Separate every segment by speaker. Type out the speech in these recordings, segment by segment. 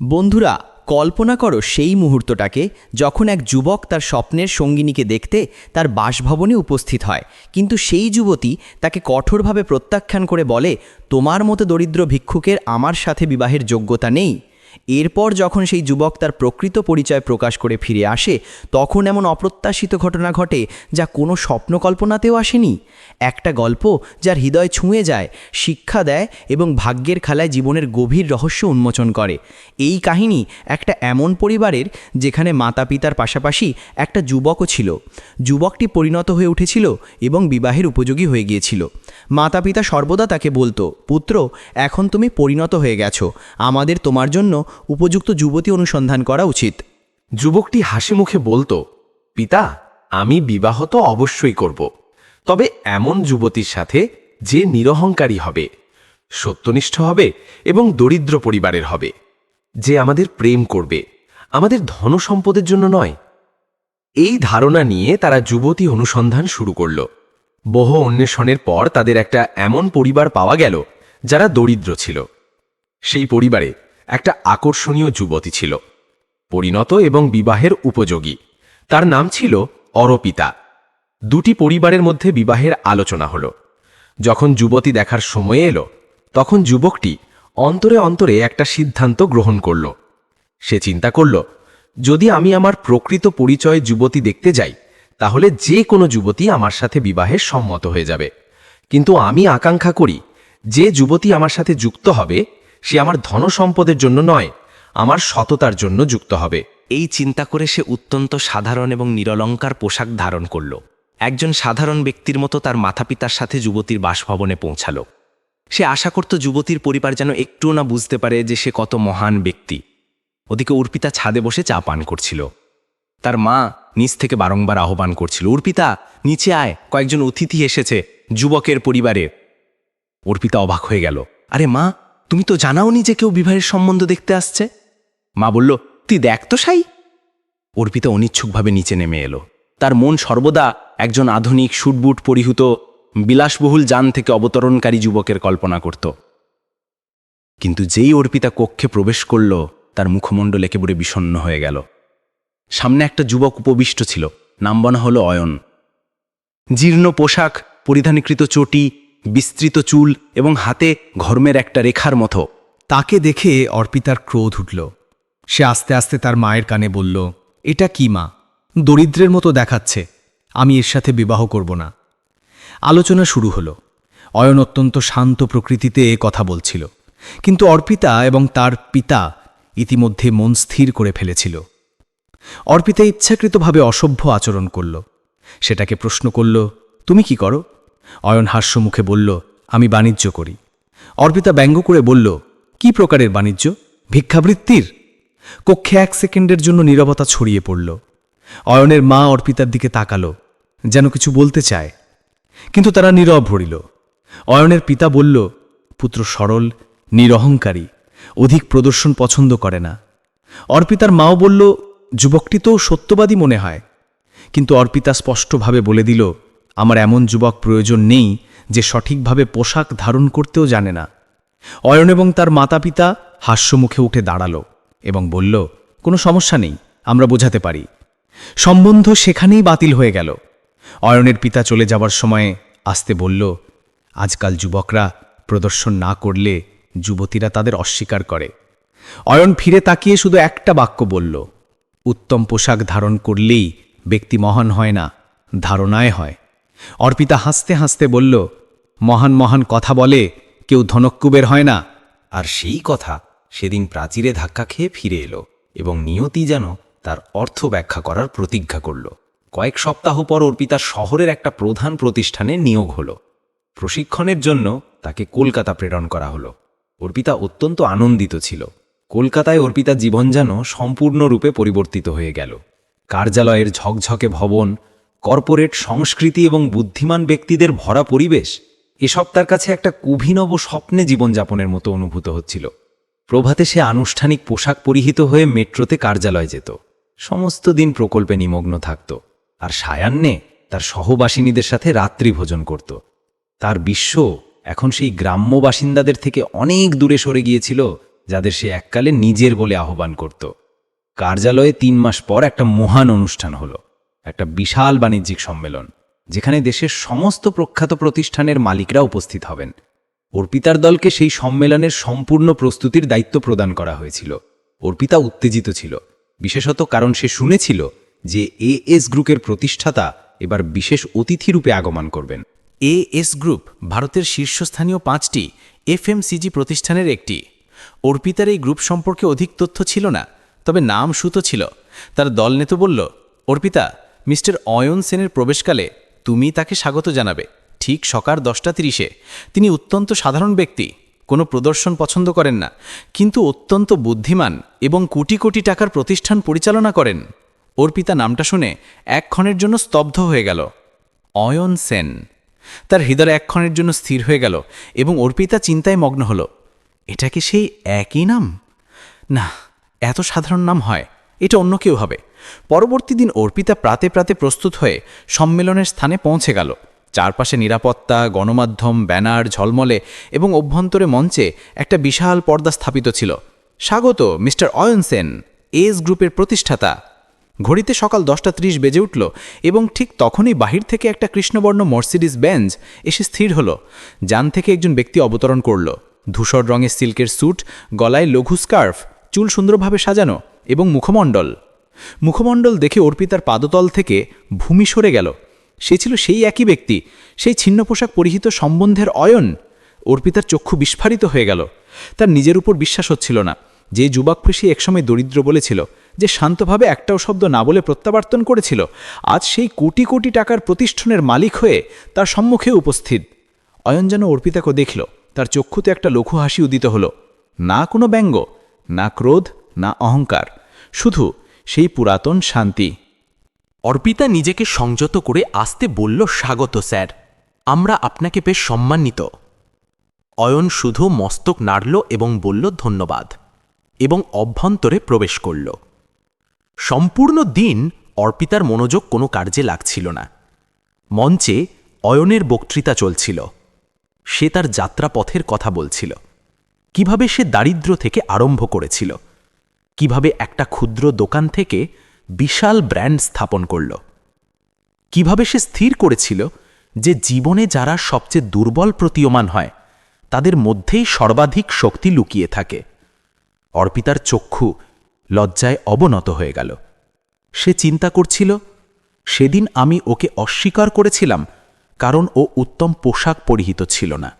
Speaker 1: বন্ধুরা, কল্পনা করো সেই মুহূর্তটাকে যখন এক যুবক তার স্বপ্নের সঙ্গিনীকে দেখতে তার বাসভবনে উপস্থিত হয়। কিন্তু সেই যুবতী তাকে কঠোরভাবে প্রত্যাখ্যান করে বলে, তোমার মতো দরিদ্র ভিক্ষুকের আমার সাথে বিবাহের যোগ্যতা নেই। এরপর যখন সেই যুবক তার প্রকৃত পরিচয় প্রকাশ করে ফিরে আসে, তখন এমন অপ্রত্যাশিত ঘটনা ঘটে যা কোনো স্বপ্ন কল্পনাতেও আসেনি। একটা গল্প যার হৃদয় ছুঁয়ে যায়, শিক্ষা দেয় এবং ভাগ্যের খেলায় জীবনের গভীর রহস্য উন্মোচন করে। এই কাহিনী একটা এমন পরিবারের যেখানে মাতা পিতার পাশাপাশি একটা যুবকও ছিল। যুবকটি পরিণত হয়ে উঠেছিল এবং বিবাহের উপযোগী হয়ে গিয়েছিল। মাতা পিতা সর্বদা তাকে বলতো, পুত্র, এখন তুমি পরিণত হয়ে গেছো। আমাদের তোমার জন্য উপযুক্ত যুবতী অনুসন্ধান করা উচিত।
Speaker 2: যুবকটি হাসি মুখে বলতো, পিতা, আমি বিবাহ তো অবশ্যই করব। তবে এমন যুবতীর সাথে যে নিরহংকারী হবে, সত্যনিষ্ঠ হবে এবং দরিদ্র পরিবারের হবে, যে আমাদের প্রেম করবে, আমাদের ধনসম্পদের জন্য নয়। এই ধারণা নিয়ে তারা যুবতী অনুসন্ধান শুরু করল। বহু অন্বেষণের পর তাদের একটা এমন পরিবার পাওয়া গেল, যারা দরিদ্র ছিল। সেই পরিবারে একটা আকর্ষণীয় যুবতী ছিল, পরিণত এবং বিবাহের উপযোগী। তার নাম ছিল অরপিতা। দুটি পরিবারের মধ্যে বিবাহের আলোচনা হল। যখন যুবতী দেখার সময় এলো, তখন যুবকটি অন্তরে অন্তরে একটা সিদ্ধান্ত গ্রহণ করল। সে চিন্তা করল, যদি আমি আমার প্রকৃত পরিচয় যুবতী দেখতে যাই, তাহলে যে কোনো যুবতী আমার সাথে বিবাহে সম্মত হয়ে যাবে। কিন্তু আমি আকাঙ্ক্ষা করি, যে যুবতী আমার সাথে যুক্ত হবে সে আমার ধন সম্পদের জন্য নয়, আমার সততার জন্য যুক্ত হবে।
Speaker 3: এই চিন্তা করে সে অত্যন্ত সাধারণ এবং নিরলঙ্কার পোশাক ধারণ করল। একজন সাধারণ ব্যক্তির মতো তার মাথাপিতার সাথে যুবতীর বাসভবনে পৌঁছালো। সে আশা করত যুবতীর পরিবার যেন একটুও না বুঝতে পারে যে সে কত মহান ব্যক্তি। ওদিকে উর্পিতা ছাদে বসে চা পান করছিল। তার মা নিচ থেকে বারংবার আহ্বান করছিল উর্পিতা নিচে আয়, কয়েকজন অতিথি এসেছে, যুবকের পরিবারে। অর্পিতা অবাক হয়ে গেল, আরে মা তুমি তো জানাওনি যে কেউ বিবাহের সম্বন্ধ দেখতে আসছে? মা বলল, তুই দেখ তো, সাই। অর্পিতা অনিচ্ছুকভাবে নিচে নেমে এলো। তার মন সর্বদা একজন আধুনিক শুটবুট পরিহিত, বিলাসবহুল যান থেকে অবতরণকারী যুবকের কল্পনা করত। কিন্তু যেই অর্পিতা কক্ষে প্রবেশ করল, তার মুখমণ্ডল একেবারে বিষণ্ণ হয়ে গেল। সামনে একটা যুবক উপবিষ্ট ছিল, নাম বনা হলো অয়ন। জীর্ণ পোশাক, পরিধানীকৃত চটি বিস্তৃত চুল এবং হাতে ঘর্মের একটা রেখার মতো।
Speaker 4: তাকে দেখে অর্পিতার ক্রোধ উঠল। সে আস্তে আস্তে তার মায়ের কানে বলল, এটা কি মা? দরিদ্রের মতো দেখাচ্ছে। আমি এর সাথে বিবাহ করব না। আলোচনা শুরু হলো। অয়ন অত্যন্ত শান্ত প্রকৃতিতে এ কথা বলছিল। কিন্তু অর্পিতা এবং তার পিতা ইতিমধ্যে মন স্থির করে ফেলেছিল। অর্পিতা ইচ্ছাকৃতভাবে অসভ্য আচরণ করল। সেটাকে প্রশ্ন করল, তুমি কি করো? অয়ন হাস্যমুখে বলল, আমি বাণিজ্য করি। অর্পিতা ব্যঙ্গ করে বলল, কি প্রকারের বাণিজ্য? ভিক্ষাবৃত্তির? কক্ষে এক সেকেন্ডের জন্য নীরবতা ছড়িয়ে পড়ল। অয়নের মা অর্পিতার দিকে তাকালো, যেন কিছু বলতে চায়। কিন্তু তারা নীরব ভরিল অয়নের পিতা বলল, পুত্র সরল, নিরহংকারী, অধিক প্রদর্শন পছন্দ করে না। অর্পিতার মাও বলল, যুবকটি তো সত্যবাদী মনে হয়। কিন্তু অর্পিতা স্পষ্টভাবে বলে দিল আমার এমন যুবক প্রয়োজন নেই যে সঠিকভাবে পোশাক ধারণ করতেও জানে না। অয়ন এবং তার মাতা পিতা হাস্যমুখে উঠে দাঁড়াল এবং বলল, কোনো সমস্যা নেই, আমরা বোঝাতে পারি। সম্বন্ধ সেখানেই বাতিল হয়ে গেল। অয়নের পিতা চলে যাবার সময়ে আসতে বলল, আজকাল যুবকরা প্রদর্শন না করলে যুবতীরা তাদের অস্বীকার করে। অয়ন ফিরে তাকিয়ে শুধু একটা বাক্য বলল, উত্তম পোশাক ধারণ করলেই ব্যক্তি মহান হয় না, ধারণায় হয়। অর্পিতা হাসতে হাসতে বলল, মহান মহান কথা বলে, কেউ ধনকুবের হয় না।
Speaker 3: আর সেই কথা সেদিন প্রাচীরে ধাক্কা খেয়ে ফিরে এলো এবং নিয়তি যেন তার অর্থ ব্যাখ্যা করার প্রতিজ্ঞা করল। কয়েক সপ্তাহ পর অর্পিতা শহরের একটা প্রধান প্রতিষ্ঠানে নিয়োগ হলো। প্রশিক্ষণের জন্য তাকে কলকাতা প্রেরণ করা হলো। অর্পিতা অত্যন্ত আনন্দিত ছিল। কলকাতায় অর্পিতা জীবন যেন সম্পূর্ণরূপে পরিবর্তিত হয়ে গেল। কার্যালয়ের ঝকঝকে ভবন কর্পোরেট সংস্কৃতি এবং বুদ্ধিমান ব্যক্তিদের ভরা পরিবেশ, এসব তার কাছে একটা অভিনব স্বপ্নে জীবনযাপনের মতো অনুভূত হচ্ছিল। প্রভাতে সে আনুষ্ঠানিক পোশাক পরিহিত হয়ে মেট্রোতে কার্যালয় যেত। সমস্ত দিন প্রকল্পে নিমগ্ন থাকত আর সায়ান্নে তার সহবাসিনীদের সাথে রাত্রি ভোজন করত। তার বিশ্ব এখন সেই গ্রাম্য বাসিন্দাদের থেকে অনেক দূরে সরে গিয়েছিল,
Speaker 5: যাদের সে এককালে নিজের বলে আহ্বান করত। কার্যালয়ে তিন মাস পর একটা মহান অনুষ্ঠান হলো। একটা বিশাল বাণিজ্যিক সম্মেলন, যেখানে দেশের সমস্ত প্রখ্যাত প্রতিষ্ঠানের মালিকরা উপস্থিত হবেন। অর্পিতার দলকে সেই সম্মেলনের সম্পূর্ণ প্রস্তুতির দায়িত্ব প্রদান করা হয়েছিল। অর্পিতা উত্তেজিত ছিল, বিশেষত কারণ সে শুনেছিল যে এএস গ্রুপের প্রতিষ্ঠাতা এবার বিশেষ অতিথিরূপে আগমন করবেন।
Speaker 3: এএস গ্রুপ ভারতের শীর্ষস্থানীয় পাঁচটি এফএমসিজি প্রতিষ্ঠানের একটি। অর্পিতার এই গ্রুপ সম্পর্কে অধিক তথ্য ছিল না, তবে নাম সুতো ছিল। তার দলনেতা বলল, অর্পিতা মিস্টার অয়ন সেনের প্রবেশকালে তুমি তাকে স্বাগত জানাবে। ঠিক সকাল দশটা তিরিশে। তিনি অত্যন্ত সাধারণ ব্যক্তি, কোনো প্রদর্শন পছন্দ করেন না, কিন্তু অত্যন্ত বুদ্ধিমান এবং কোটি কোটি টাকার প্রতিষ্ঠান পরিচালনা করেন। অর্পিতা নামটা শুনে এক ক্ষণের জন্য স্তব্ধ হয়ে গেল। অয়ন সেন। তার হৃদয় একক্ষণের জন্য স্থির হয়ে গেল এবং অর্পিতা চিন্তায় মগ্ন হল। এটা কি সেই একই নাম? না, এত সাধারণ নাম হয়। এটা অন্য কেউ হবে। পরবর্তী দিন অর্পিতা প্রাতে প্রাতে প্রস্তুত হয়ে সম্মেলনের স্থানে পৌঁছে গেল। চারপাশে নিরাপত্তা, গণমাধ্যম, ব্যানার, ঝলমলে এবং অভ্যন্তরে মঞ্চে একটা বিশাল পর্দা স্থাপিত ছিল। স্বাগত, মিস্টার অয়ন সেন এস গ্রুপের প্রতিষ্ঠাতা। ঘড়িতে সকাল দশটা ত্রিশ বেজে উঠল এবং ঠিক তখনই বাহির থেকে একটা কৃষ্ণবর্ণ মর্সিডিস বেঞ্জ এসে স্থির হলো। যান থেকে একজন ব্যক্তি অবতরণ করল। ধূসর রঙের সিল্কের স্যুট, গলায় লঘু স্কার্ফ, চুল সুন্দরভাবে সাজানো এবং মুখমণ্ডল। মুখমণ্ডল দেখে অর্পিতার পাদতল থেকে ভূমি সরে গেল। সে ছিল সেই একই ব্যক্তি, সেই ছিন্ন পোশাক পরিহিত সম্বন্ধের অয়ন। অর্পিতার চক্ষু বিস্ফারিত হয়ে গেল। তার নিজের উপর বিশ্বাস হচ্ছিল না। যে যুবক খুশি একসময় দরিদ্র বলেছিল, যে শান্তভাবে একটাও শব্দ না বলে প্রত্যাবর্তন করেছিল, আজ সেই কোটি কোটি টাকার প্রতিষ্ঠানের মালিক হয়ে তার সম্মুখে উপস্থিত। অয়ন যেন অর্পিতাকে দেখল, তার চক্ষুতে একটা লঘু হাসি উদিত হলো। না কোনো ব্যঙ্গ, না ক্রোধ না অহংকার, শুধু সেই পুরাতন শান্তি।
Speaker 6: অর্পিতা নিজেকে সংযত করে আসতে বলল, স্বাগত, স্যার। আমরা আপনাকে বেশ সম্মানিত। অয়ন শুধু মস্তক নাড়ল এবং বলল, ধন্যবাদ। এবং অভ্যন্তরে প্রবেশ করল। সম্পূর্ণ দিন অর্পিতার মনোযোগ কোনো কার্যে লাগছিল না। মঞ্চে অয়নের বক্তৃতা চলছিল। সে তার যাত্রাপথের কথা বলছিল। কীভাবে সে দারিদ্র্য থেকে আরম্ভ করেছিল। কীভাবে একটা ক্ষুদ্র দোকান থেকে বিশাল ব্র্যান্ড স্থাপন করল? কীভাবে সে স্থির করেছিল যে জীবনে যারা সবচেয়ে দুর্বল প্রতীয়মান হয়, তাদের মধ্যেই সর্বাধিক শক্তি লুকিয়ে থাকে। অর্পিতার চক্ষু লজ্জায় অবনত হয়ে গেল। সে চিন্তা করছিল, সেদিন আমি ওকে অস্বীকার করেছিলাম, কারণ ও উত্তম পোশাক পরিহিত ছিল না।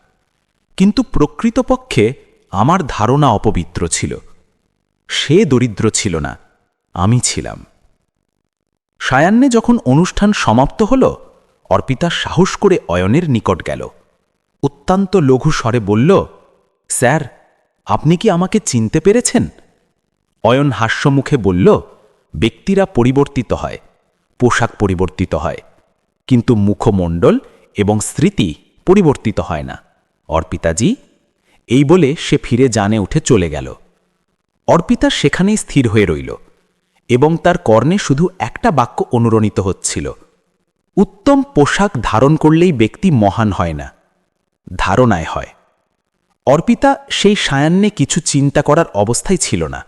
Speaker 6: কিন্তু প্রকৃতপক্ষে আমার ধারণা অপবিত্র ছিল। সে দরিদ্র ছিল না, আমি ছিলাম। সায়ান্নে যখন অনুষ্ঠান সমাপ্ত হল, অর্পিতা সাহস করে অয়নের নিকট গেল। অত্যন্ত লঘু স্বরে বলল, স্যার, আপনি কি আমাকে চিনতে পেরেছেন? অয়ন হাস্যমুখে বলল, ব্যক্তিরা পরিবর্তিত হয়, পোশাক পরিবর্তিত হয়, কিন্তু মুখমণ্ডল এবং স্মৃতি পরিবর্তিত হয় না। অর্পিতাজি, এই বলে সে ফিরে জানে উঠে চলে গেল। অর্পিতা সেখানেই স্থির হয়ে রইল এবং তার কর্ণে শুধু একটা বাক্য অনুরণিত হচ্ছিল, উত্তম পোশাক ধারণ করলেই ব্যক্তি মহান হয় না, ধারণায় হয়। অর্পিতা সেই সায়ান্নে কিছু চিন্তা করার অবস্থায় ছিল না।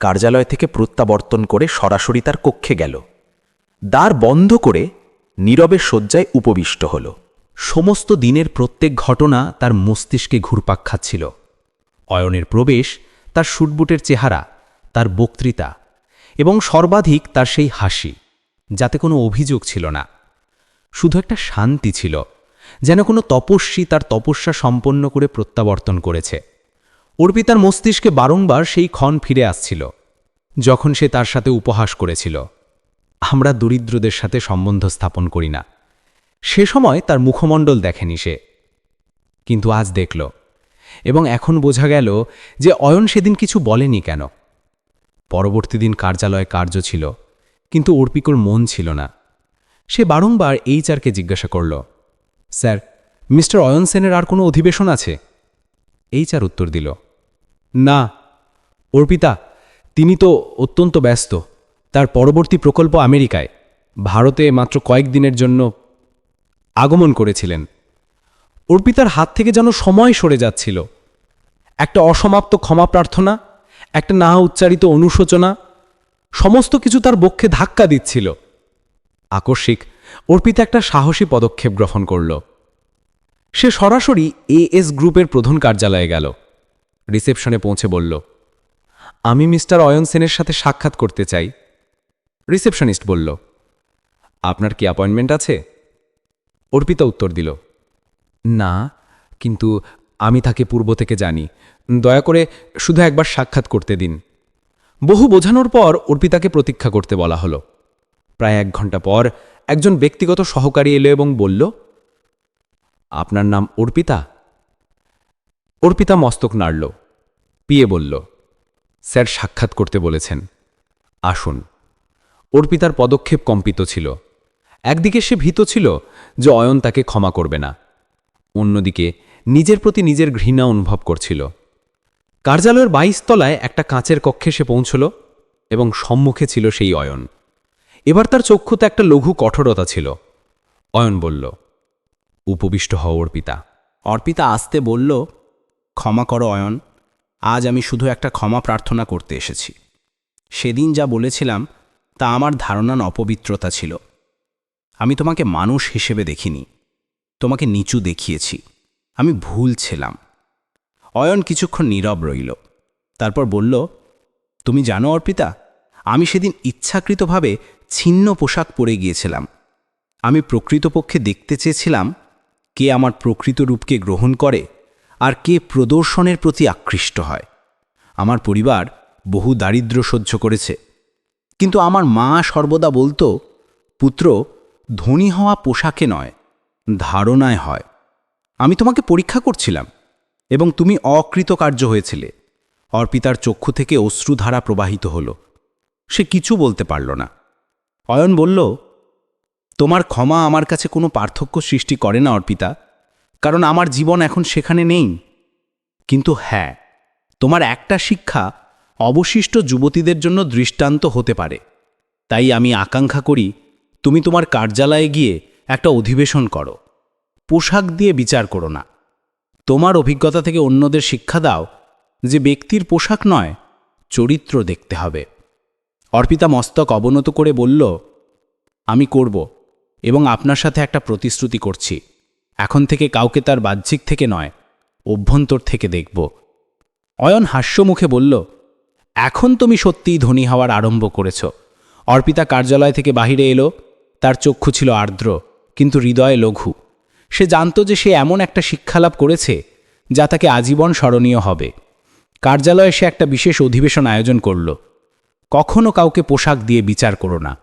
Speaker 6: কার্যালয় থেকে প্রত্যাবর্তন করে সরাসরি তার কক্ষে গেল। দ্বার বন্ধ করে নীরবে শয্যায় উপবিষ্ট হল।
Speaker 4: সমস্ত দিনের প্রত্যেক ঘটনা তার মস্তিষ্কে ঘুরপাক খাচ্ছিল। অয়নের প্রবেশ তার শুটবুটের চেহারা, তার বক্তৃতা এবং সর্বাধিক তার সেই হাসি, যাতে কোনো অভিযোগ ছিল না। শুধু একটা শান্তি ছিল, যেন কোনো তপস্বী তার তপস্যা সম্পন্ন করে প্রত্যাবর্তন করেছে। অর্পিতার মস্তিষ্কে বারংবার সেই ক্ষণ ফিরে আসছিল, যখন সে তার সাথে উপহাস করেছিল। আমরা দরিদ্রদের সাথে সম্বন্ধ স্থাপন করি না। সে সময় তার মুখমণ্ডল দেখেনি সে। কিন্তু আজ দেখল এবং এখন বোঝা গেল যে অয়ন সেদিন কিছু বলেনি কেন। পরবর্তী দিন কার্যালয়ে কার্য ছিল, কিন্তু অর্পিকর মন ছিল না। সে বারংবার এইচআরকে জিজ্ঞাসা করল, স্যার, মিস্টার অয়ন সেনের আর কোনো অধিবেশন আছে? এইচআর উত্তর দিল, না। অর্পিতা, তিনি তো অত্যন্ত ব্যস্ত। তার পরবর্তী প্রকল্প আমেরিকায়। ভারতে মাত্র কয়েকদিনের জন্য আগমন করেছিলেন। অর্পিতার হাত থেকে যেন সময় সরে যাচ্ছিল।
Speaker 2: একটা অসমাপ্ত ক্ষমা প্রার্থনা, একটা না উচ্চারিত অনুশোচনা, সমস্ত কিছু তার বক্ষে ধাক্কা দিচ্ছিল। আকস্মিক অর্পিতা একটা সাহসী পদক্ষেপ গ্রহণ করল। সে সরাসরি এএস গ্রুপের প্রধান কার্যালয়ে গেল। রিসেপশনে পৌঁছে বলল, আমি মিস্টার অয়ন সেনের সাথে সাক্ষাৎ করতে চাই। রিসেপশনিস্ট বলল, আপনার কি অ্যাপয়েন্টমেন্ট আছে? অর্পিতা উত্তর দিল না, কিন্তু আমি তাকে পূর্ব থেকে জানি। দয়া করে শুধু একবার সাক্ষাৎ করতে দিন। বহু বোঝানোর পর অর্পিতাকে প্রতীক্ষা করতে বলা হলো। প্রায় এক ঘণ্টা পর একজন ব্যক্তিগত সহকারী এলো এবং বলল, আপনার নাম অর্পিতা? অর্পিতা মস্তক নাড়ল। পিয়ে বলল, স্যার সাক্ষাৎ করতে বলেছেন। আসুন। অর্পিতার পদক্ষেপ কম্পিত ছিল। একদিকে সে ভীত ছিল যে অয়ন তাকে ক্ষমা করবে না। অন্যদিকে নিজের প্রতি নিজের ঘৃণা অনুভব করছিল। কার্যালয়ের বাইশ তলায় একটা কাঁচের কক্ষে সে পৌঁছল এবং সম্মুখে ছিল সেই অয়ন। এবার তার চক্ষুতে একটা লঘু কঠোরতা ছিল। অয়ন বলল, উপবিষ্ট হও অর্পিতা।
Speaker 7: অর্পিতা আসতে বলল, ক্ষমা করো অয়ন, আজ আমি শুধু একটা ক্ষমা প্রার্থনা করতে এসেছি। সেদিন যা বলেছিলাম, তা আমার ধারণার অপবিত্রতা ছিল। আমি তোমাকে মানুষ হিসেবে দেখিনি। তোমাকে নিচু দেখিয়েছি। আমি ভুল ছিলাম। অয়ন কিছুক্ষণ নীরব রইল। তারপর বলল, তুমি জানো অর্পিতা, আমি সেদিন ইচ্ছাকৃতভাবে ছিন্ন পোশাক পরে গিয়েছিলাম। আমি প্রকৃতপক্ষে দেখতে চেয়েছিলাম কে আমার প্রকৃত রূপকে গ্রহণ করে আর কে প্রদর্শনের প্রতি আকৃষ্ট হয়। আমার পরিবার বহু দারিদ্র্য সহ্য করেছে। কিন্তু আমার মা সর্বদা বলতো, পুত্র, ধনী হওয়া পোশাকে নয় ধারণায় হয়। আমি তোমাকে পরীক্ষা করছিলাম এবং তুমি অকৃতকার্য হয়েছিলে। অর্পিতার চক্ষু থেকে অশ্রুধারা প্রবাহিত হল। সে কিছু বলতে পারল না। অয়ন বলল, তোমার ক্ষমা আমার কাছে কোনো পার্থক্য সৃষ্টি করে না, অর্পিতা। কারণ আমার জীবন এখন সেখানে নেই। কিন্তু হ্যাঁ তোমার একটা শিক্ষা অবশিষ্ট যুবতীদের জন্য দৃষ্টান্ত হতে পারে। তাই আমি আকাঙ্ক্ষা করি, তুমি তোমার কার্যালয়ে গিয়ে একটা অধিবেশন করো। পোশাক দিয়ে বিচার করো না। তোমার অভিজ্ঞতা থেকে অন্যদের শিক্ষা দাও যে ব্যক্তির পোশাক নয়, চরিত্র দেখতে হবে। অর্পিতা মস্তক অবনত করে বলল, আমি করব এবং আপনার সাথে একটা প্রতিশ্রুতি করছি। এখন থেকে কাউকে তার বাহ্যিক থেকে নয়, অভ্যন্তর থেকে দেখব। অয়ন হাস্যমুখে বলল, এখন তুমি সত্যিই ধনী হওয়ার আরম্ভ করেছ। অর্পিতা কার্যালয় থেকে বাহিরে এলো, তার চক্ষু ছিল আর্দ্র। কিন্তু হৃদয়ে লঘু। সে জানত যে সে এমন একটা শিক্ষালাভ করেছে যা তাকে আজীবন স্মরণীয় হবে। কার্যালয়ে সে একটা বিশেষ অধিবেশন আয়োজন করল। কখনো কাউকে পোশাক দিয়ে বিচার করো না।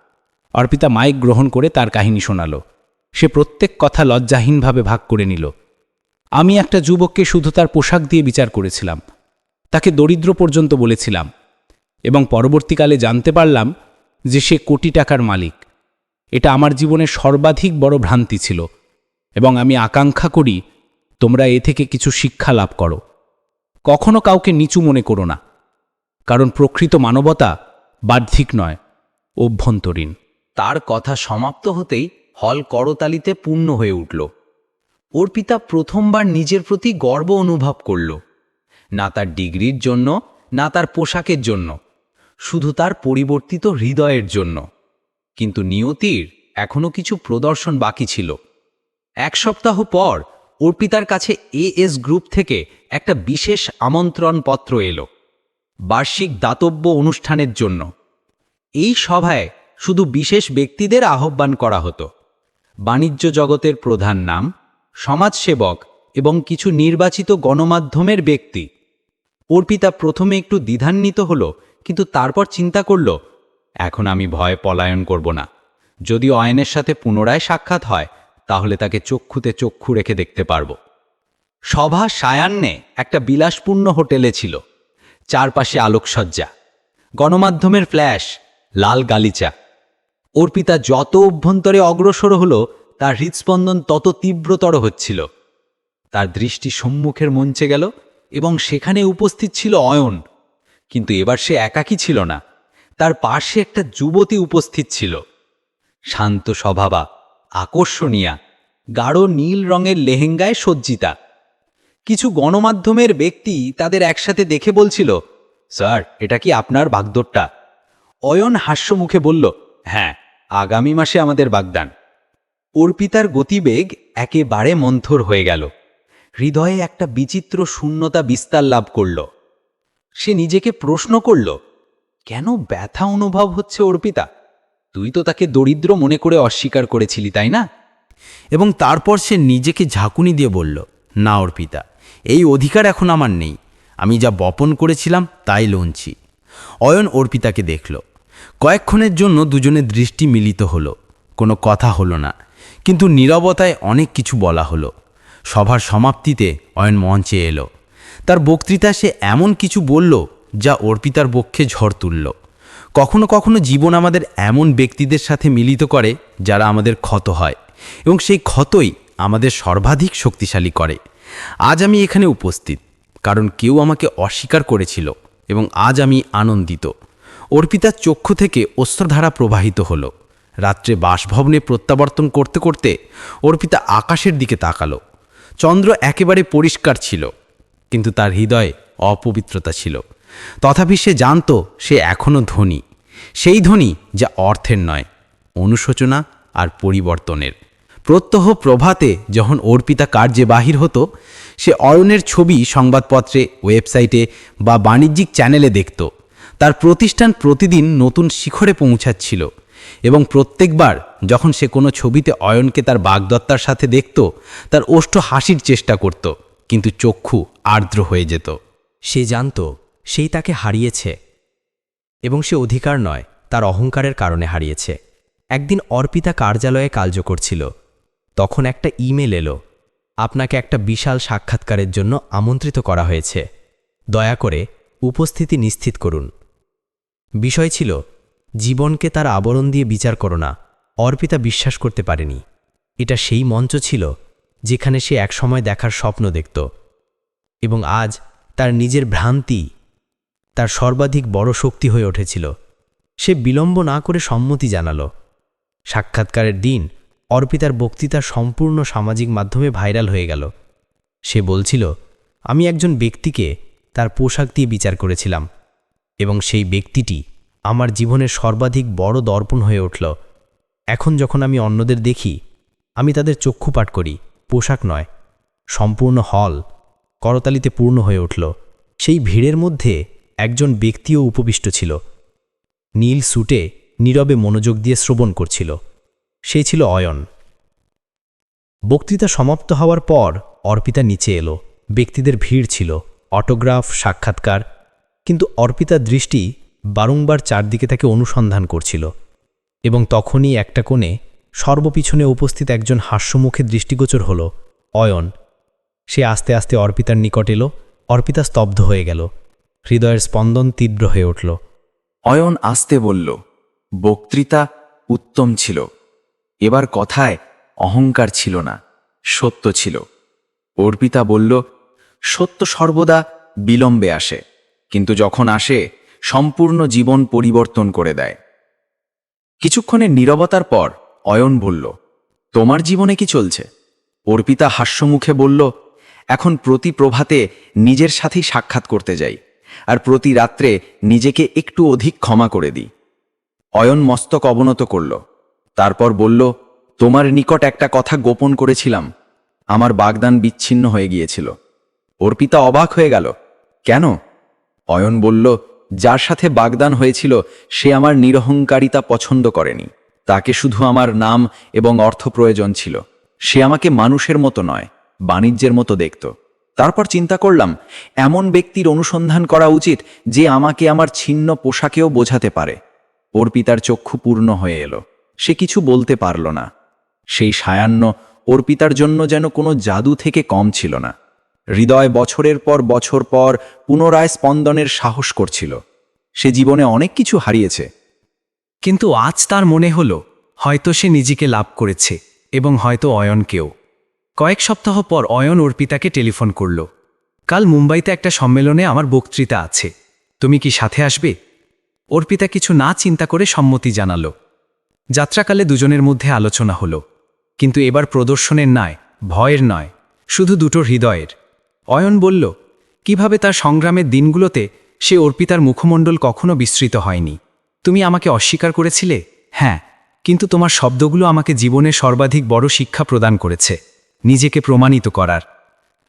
Speaker 7: অর্পিতা মাইক গ্রহণ করে তার কাহিনী শোনাল। সে প্রত্যেক কথা লজ্জাহীনভাবে ভাগ করে নিল। আমি একটা যুবককে শুধু তার পোশাক দিয়ে বিচার করেছিলাম। তাকে দরিদ্র পর্যন্ত বলেছিলাম। এবং পরবর্তীকালে জানতে পারলাম যে সে কোটি টাকার মালিক। এটা আমার জীবনের সর্বাধিক বড় ভ্রান্তি ছিল, এবং আমি আকাঙ্ক্ষা করি তোমরা এ থেকে কিছু শিক্ষা লাভ করো। কখনো কাউকে নিচু মনে করো না, কারণ প্রকৃত মানবতা বাহ্যিক নয়, অভ্যন্তরীণ।
Speaker 5: তার কথা সমাপ্ত হতেই হল করতালিতে পূর্ণ হয়ে উঠল। অর্পিতা প্রথমবার নিজের প্রতি গর্ব অনুভব করল, না তার ডিগ্রির জন্য, না তার পোশাকের জন্য, শুধু তার পরিবর্তিত হৃদয়ের জন্য। কিন্তু নিয়তির এখনও কিছু প্রদর্শন বাকি ছিল। এক সপ্তাহ পর অর্পিতার কাছে এএস গ্রুপ থেকে একটা বিশেষ আমন্ত্রণ পত্র এলো, বার্ষিক দাতব্য অনুষ্ঠানের জন্য। এই সভায় শুধু বিশেষ ব্যক্তিদের আহ্বান করা হতো। বাণিজ্য জগতের প্রধান নাম, সমাজসেবক এবং কিছু নির্বাচিত গণমাধ্যমের ব্যক্তি। অর্পিতা প্রথমে একটু দ্বিধান্বিত হল, কিন্তু তারপর চিন্তা করল এখন আমি ভয় পলায়ন করব না। যদি অয়নের সাথে পুনরায় সাক্ষাৎ হয়, তাহলে তাকে চক্ষুতে চক্ষু রেখে দেখতে পারব। সভা সায়ান্নে একটা বিলাসপূর্ণ হোটেলে ছিল। চারপাশে আলোকসজ্জা। গণমাধ্যমের ফ্ল্যাশ, লাল গালিচা। অর্পিতা যত অভ্যন্তরে অগ্রসর হল, তার হৃদস্পন্দন তত তীব্রতর হচ্ছিল। তার দৃষ্টি সম্মুখের মঞ্চে গেল এবং সেখানে উপস্থিত ছিল অয়ন। কিন্তু এবার সে একাকী ছিল না। তার পাশে একটা যুবতী উপস্থিত ছিল। শান্ত স্বভাবা, আকর্ষণীয়া, গাঢ় নীল রঙের লেহেঙ্গায় সজ্জিতা। কিছু গণমাধ্যমের ব্যক্তি তাদের একসাথে দেখে বলছিল, স্যার, এটা কি আপনার বাগদোরটা অয়ন হাস্যমুখে বলল হ্যাঁ আগামী মাসে আমাদের বাগদান। অর্পিতার গতিবেগ একেবারে মন্থর হয়ে গেল। হৃদয়ে একটা বিচিত্র শূন্যতা বিস্তার লাভ করল। সে নিজেকে প্রশ্ন করল কেন ব্যথা অনুভব হচ্ছে অর্পিতা? তুই তো তাকে দরিদ্র মনে করে অস্বীকার করেছিলি, তাই না?
Speaker 8: এবং তারপর সে নিজেকে ঝাঁকুনি দিয়ে বলল, না অর্পিতা, এই অধিকার এখন আমার নেই। আমি যা বপন করেছিলাম তাই লঞ্চি অয়ন অর্পিতাকে দেখল। কয়েকক্ষণের জন্য দুজনের দৃষ্টি মিলিত হলো। কোনো কথা হলো না, কিন্তু নীরবতায় অনেক কিছু বলা হলো। সভার সমাপ্তিতে অয়ন মঞ্চে এলো। তার বক্তৃতা সে এমন কিছু বলল যা অর্পিতার পক্ষে ঝড় তুলল। কখনো কখনো জীবন আমাদের এমন ব্যক্তিদের সাথে মিলিত করে যারা আমাদের ক্ষত হয় এবং সেই ক্ষতই আমাদের সর্বাধিক শক্তিশালী করে। আজ আমি এখানে উপস্থিত, কারণ কেউ আমাকে অস্বীকার করেছিল এবং আজ আমি আনন্দিত। অর্পিতার চক্ষু থেকে অস্ত্রধারা প্রবাহিত হলো। রাত্রে বাসভবনে প্রত্যাবর্তন করতে করতে অর্পিতা আকাশের দিকে তাকালো। চন্দ্র একেবারে পরিষ্কার ছিল, কিন্তু তার হৃদয়ে অপবিত্রতা ছিল। তথাপি সে জানত সে এখনও ধনী। সেই ধনী যা অর্থের নয়, অনুশোচনা আর পরিবর্তনের। প্রত্যহ প্রভাতে যখন অর্পিতা কার্যে বাহির হতো, সে অয়নের ছবি সংবাদপত্রে, ওয়েবসাইটে বা বাণিজ্যিক চ্যানেলে দেখত। তার প্রতিষ্ঠান প্রতিদিন নতুন শিখরে পৌঁছাচ্ছিল এবং প্রত্যেকবার যখন সে কোনো ছবিতে অয়নকে তার বাগদত্তার সাথে দেখত, তার ওষ্ঠ হাসির চেষ্টা করত, কিন্তু চক্ষু আর্দ্র হয়ে যেত।
Speaker 3: সে জানত সেই তাকে হারিয়েছে এবং সে অধিকার নয়, তার অহংকারের কারণে হারিয়েছে। একদিন অর্পিতা কার্যালয়ে কার্য করছিল তখন একটা ইমেল এলো। আপনাকে একটা বিশাল সাক্ষাৎকারের জন্য আমন্ত্রিত করা হয়েছে। দয়া করে উপস্থিতি নিশ্চিত করুন। বিষয় ছিল, জীবনকে তার আবরণ দিয়ে বিচার করো না। অর্পিতা বিশ্বাস করতে পারেনি। এটা সেই মঞ্চ ছিল যেখানে সে একসময় দেখার স্বপ্ন দেখত। এবং আজ তার নিজের ভ্রান্তি তার সর্বাধিক বড় শক্তি হয়ে উঠেছিল। সে বিলম্ব না করে সম্মতি জানাল। সাক্ষাৎকারের দিন অর্পিতার বক্তৃতা সম্পূর্ণ সামাজিক মাধ্যমে ভাইরাল হয়ে গেল। সে বলছিল, আমি একজন ব্যক্তিকে তার পোশাক দিয়ে বিচার করেছিলাম এবং সেই ব্যক্তিটি আমার জীবনের সর্বাধিক বড় দর্পণ হয়ে উঠল। এখন যখন আমি অন্যদের দেখি, আমি তাদের চক্ষুপাঠ করি, পোশাক নয়, সম্পূর্ণ হল, করতালিতে পূর্ণ হয়ে উঠল। সেই ভিড়ের মধ্যে একজন ব্যক্তিও উপবিষ্ট ছিল। নীল স্যুটে নীরবে মনোযোগ দিয়ে শ্রবণ করছিল। সে ছিল অয়ন। বক্তৃতা সমাপ্ত হওয়ার পর অর্পিতা নিচে এলো। ব্যক্তিদের ভিড় ছিল, অটোগ্রাফ, সাক্ষাৎকার। কিন্তু অর্পিতার দৃষ্টি বারংবার চারদিকে তাকে অনুসন্ধান করছিল এবং তখনই একটা কোণে সর্বপিছনে উপস্থিত একজন হাস্যমুখে দৃষ্টিগোচর হল, অয়ন। সে আস্তে আস্তে অর্পিতার নিকট এলো। অর্পিতা স্তব্ধ হয়ে গেল। হৃদয়ের স্পন্দন তীব্র হয়ে উঠল।
Speaker 2: অয়ন আসতে বলল, বক্তৃতা উত্তম ছিল। এবার কথায় অহংকার ছিল না, সত্য ছিল। অর্পিতা বলল, সত্য সর্বদা বিলম্বে আসে, কিন্তু যখন আসে, সম্পূর্ণ জীবন পরিবর্তন করে দেয়। কিছুক্ষণের নীরবতার পর অয়ন বলল, তোমার জীবনে কি চলছে? অর্পিতা হাস্যমুখে বলল, এখন প্রতি প্রভাতে নিজের সাথেই সাক্ষাৎ করতে যাই। আর প্রতি রাত্রে নিজেকে একটু অধিক ক্ষমা করে দিই। অয়ন মস্তক অবনত করল। তারপর বলল, তোমার নিকট একটা কথা গোপন করেছিলাম। আমার বাগদান বিচ্ছিন্ন হয়ে গিয়েছিল। অর্পিতা অবাক হয়ে গেল। কেন? অয়ন বলল, যার সাথে বাগদান হয়েছিল, সে আমার নিরহংকারিতা পছন্দ করেনি। তাকে শুধু আমার নাম এবং অর্থ প্রয়োজন ছিল। সে আমাকে মানুষের মতো নয়, বাণিজ্যের মতো দেখত। তারপর চিন্তা করলাম, এমন ব্যক্তির অনুসন্ধান করা উচিত যে আমাকে আমার ছিন্ন পোশাকেও বোঝাতে পারে। অর্পিতার চক্ষু পূর্ণ হয়ে এলো। সে কিছু বলতে পারল না। সেই সায়ান্ন অর্পিতার জন্য যেন কোনো জাদু থেকে কম ছিল না। হৃদয় বছরের পর বছর পর পুনরায় স্পন্দনের সাহস করছিল। সে জীবনে অনেক কিছু হারিয়েছে।
Speaker 4: কিন্তু আজ তার মনে হল, হয়তো সে নিজেকে লাভ করেছে এবং হয়তো অয়নকেও। কয়েক সপ্তাহ পর অয়ন অর্পিতাকে টেলিফোন করল। কাল মুম্বাইতে একটা সম্মেলনে আমার বক্তৃতা আছে। তুমি কি সাথে আসবে? অর্পিতা কিছু না চিন্তা করে সম্মতি জানালো। যাত্রাকালে দুজনের মধ্যে আলোচনা হলো। কিন্তু এবার প্রদর্শনের নয় ভয়ের নয়, শুধু দুটো হৃদয়ের। অয়ন বলল, কীভাবে তার সংগ্রামের দিনগুলোতে সে অর্পিতার মুখমণ্ডল কখনো বিস্তৃত হয়নি? তুমি আমাকে অস্বীকার করেছিলে? হ্যাঁ কিন্তু তোমার শব্দগুলো আমাকে জীবনে সর্বাধিক বড় শিক্ষা প্রদান করেছে। নিজেকে প্রমাণিত করার।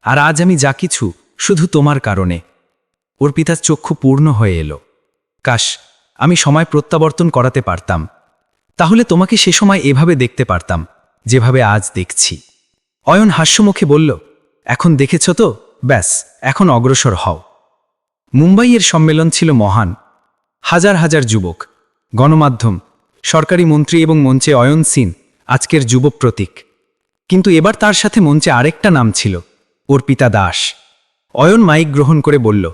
Speaker 4: আর আজ আমি যা কিছু, শুধু তোমার কারণে। ওর পিতার চক্ষু পূর্ণ হয়ে এলো। কাশ, আমি সময় প্রত্যাবর্তন করাতে পারতাম। তাহলে তোমাকে সে সময় এভাবে দেখতে পারতাম, যেভাবে আজ দেখছি। অয়ন হাস্যমুখে বলল, এখন দেখেছ তো? ব্যাস, এখন অগ্রসর হও। মুম্বাইয়ের সম্মেলন ছিল মহান। হাজার হাজার যুবক, গণমাধ্যম, সরকারি মন্ত্রী এবং মঞ্চে অয়ন সিন আজকের যুব প্রতীক। কিন্তু এবার তার সাথে মঞ্চে আরেকটা নাম ছিল, অর্পিতা দাস। অয়ন মাইক গ্রহণ করে বলল,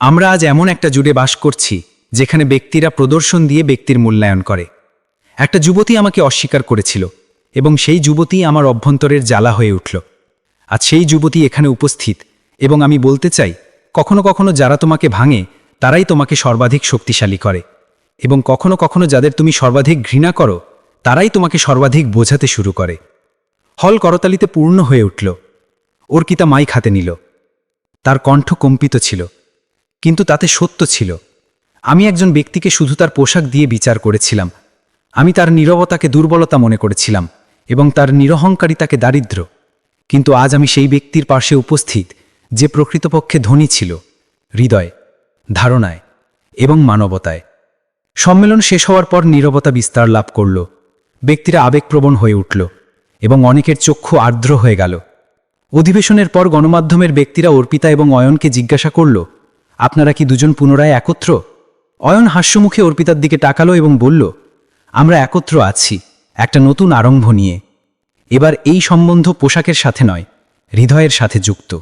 Speaker 4: আমরা আজ এমন একটা জুড়ে বাস করছি, যেখানে ব্যক্তিরা প্রদর্শন দিয়ে ব্যক্তির মূল্যায়ন করে। একটা যুবতী আমাকে অস্বীকার করেছিল, এবং সেই যুবতী আমার অভ্যন্তরের জ্বালা হয়ে উঠল। আজ সেই যুবতী এখানে উপস্থিত, এবং আমি বলতে চাই, কখনো কখনো যারা তোমাকে ভাঙে, তারাই তোমাকে সর্বাধিক শক্তিশালী করে। এবং কখনো কখনো যাদের তুমি সর্বাধিক ঘৃণা করো, তারাই তোমাকে সর্বাধিক বোঝাতে শুরু করে। হল করতালিতে পূর্ণ হয়ে উঠল। অর্কিতা মাইক হাতে নিল। তার কণ্ঠ কম্পিত ছিল, কিন্তু তাতে সত্য ছিল। আমি একজন ব্যক্তিকে শুধু তার পোশাক দিয়ে বিচার করেছিলাম। আমি তার নীরবতাকে দুর্বলতা মনে করেছিলাম এবং তার নিরহংকারিতাকে দারিদ্র। কিন্তু আজ আমি সেই ব্যক্তির পাশে উপস্থিত, যে প্রকৃতপক্ষে ধনী ছিল, হৃদয়, ধারণায় এবং মানবতায়। সম্মেলন শেষ হওয়ার পর নীরবতা বিস্তার লাভ করল। ব্যক্তিরা আবেগপ্রবণ হয়ে উঠল। এবং অনেকের চক্ষু আর্দ্র হয়ে গেল। অধিবেশনের পর গণমাধ্যমের ব্যক্তিরা অর্পিতা এবং অয়নকে জিজ্ঞাসা করল, আপনারা কি দুজন পুনরায় একত্র? অয়ন হাস্যমুখে অর্পিতার দিকে টাকালো এবং বলল, আমরা একত্র আছি, একটা নতুন আরম্ভ নিয়ে। এবার এই সম্বন্ধ পোশাকের সাথে নয়, হৃদয়ের সাথে যুক্ত।